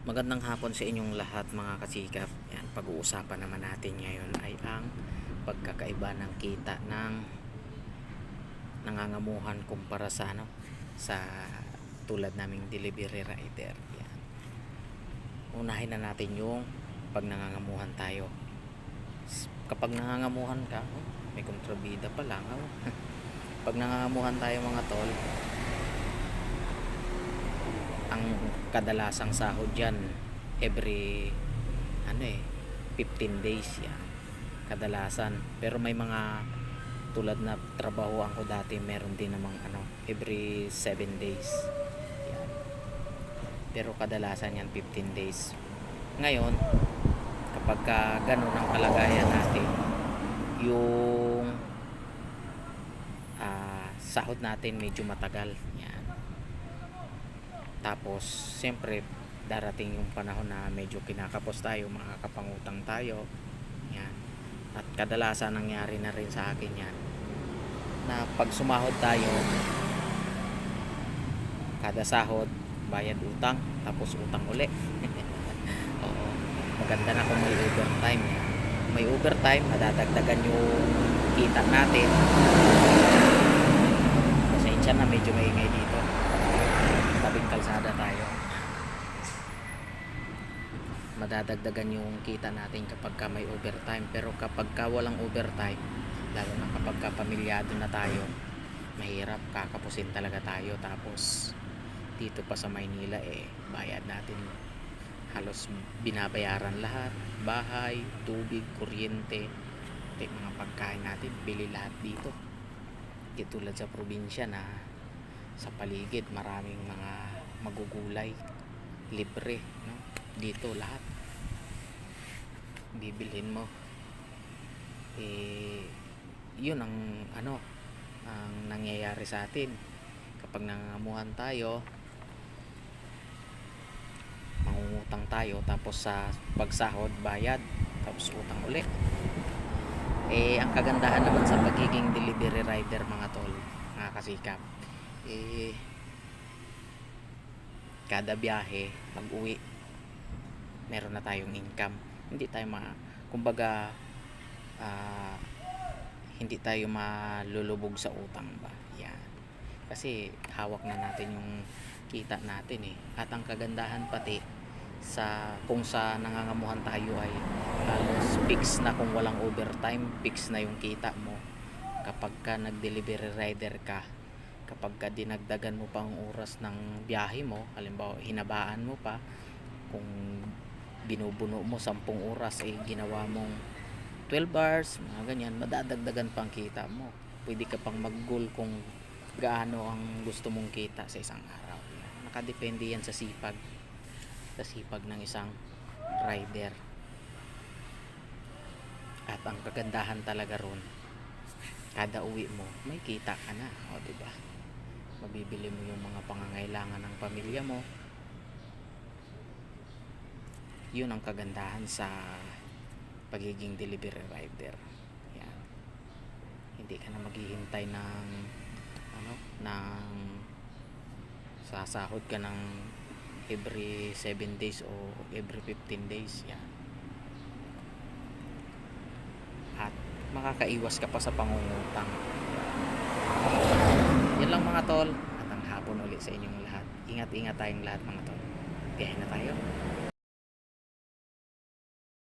Magandang hapon sa inyong lahat mga kasikap. Yan, pag-uusapan naman natin ngayon ay ang pagkakaiba ng kita ng nangangamuhan kumpara sa ano sa tulad naming delivery rider. Yan. Unahin na natin yung pag nangangamuhan tayo. Kapag nangangamuhan ka, oh, may kontrabida pa lang. Oh. pag nangangamuhan tayo mga tol, ang kadalasang sahod dyan every ano eh 15 days yan kadalasan. Pero may mga tulad na trabahoan ko dati meron din namang ano every 7 days. Yan. pero kadalasan yan 15 days. Ngayon kapag ka ganun ang kalagayan natin yung ah, sahod natin medyo matagal tapos, siyempre, darating yung panahon na medyo kinakapos tayo, makakapangutang tayo. Yan. At kadalasan nangyari na rin sa akin yan. Na pag sumahod tayo, kada sahod, bayad utang, tapos utang uli. Oo. Maganda na kung may overtime. Yan. Kung may overtime, madadagdagan yung kita natin. Pasensya na, medyo maingay dito madadagdagan yung kita natin kapag ka may overtime. Pero kapag ka walang overtime lalo na kapag ka pamilyado na tayo mahirap kakapusin talaga tayo. Tapos dito pa sa Maynila eh bayad natin. Halos binabayaran lahat. Bahay, tubig, kuryente pati mga pagkain natin. Bili lahat dito. Di tulad sa probinsya na sa paligid maraming mga magugulay. Libre no? Dito lahat. Bibilhin mo. Eh yun ang ano ang nangyayari sa atin. Kapag nangangamuhan tayo mangungutang tayo tapos sa pagsahod bayad tapos utang uli. Eh ang kagandahan naman sa pagiging delivery rider mga tol mga kasikap eh kada biyahe pag uwi meron na tayong income. Hindi tayo ma kumbaga ah, hindi tayo malulubog sa utang ba? Yan. Kasi hawak na natin yung kita natin eh. At ang kagandahan pati sa kung sa nangangamuhan tayo ay halos fix na kung walang overtime fix na yung kita mo. Kapag ka nag delivery rider ka kapag ka dinagdagan mo pang oras ng biyahe mo halimbawa hinabaan mo pa kung binubuno mo 10 oras eh ginawa mong 12 hours mga ganyan madadagdagan pang kita mo. Pwede ka pang mag goal kung gaano ang gusto mong kita sa isang araw. Nakadepende yan sa sipag sa sipag ng isang rider. At ang kagandahan talaga ron kada uwi mo may kita ka na o di ba? Mabibili mo yung mga pangangailangan ng pamilya mo yun ang kagandahan sa pagiging delivery rider. Yan. Hindi ka na maghihintay ng ano ng sasahod ka ng every 7 days o every 15 days. Yan. At makakaiwas ka pa sa pangungutang. Yan lang mga tol. At ang hapon ulit sa inyong lahat. Ingat ingat tayong lahat mga tol. Kaya na tayo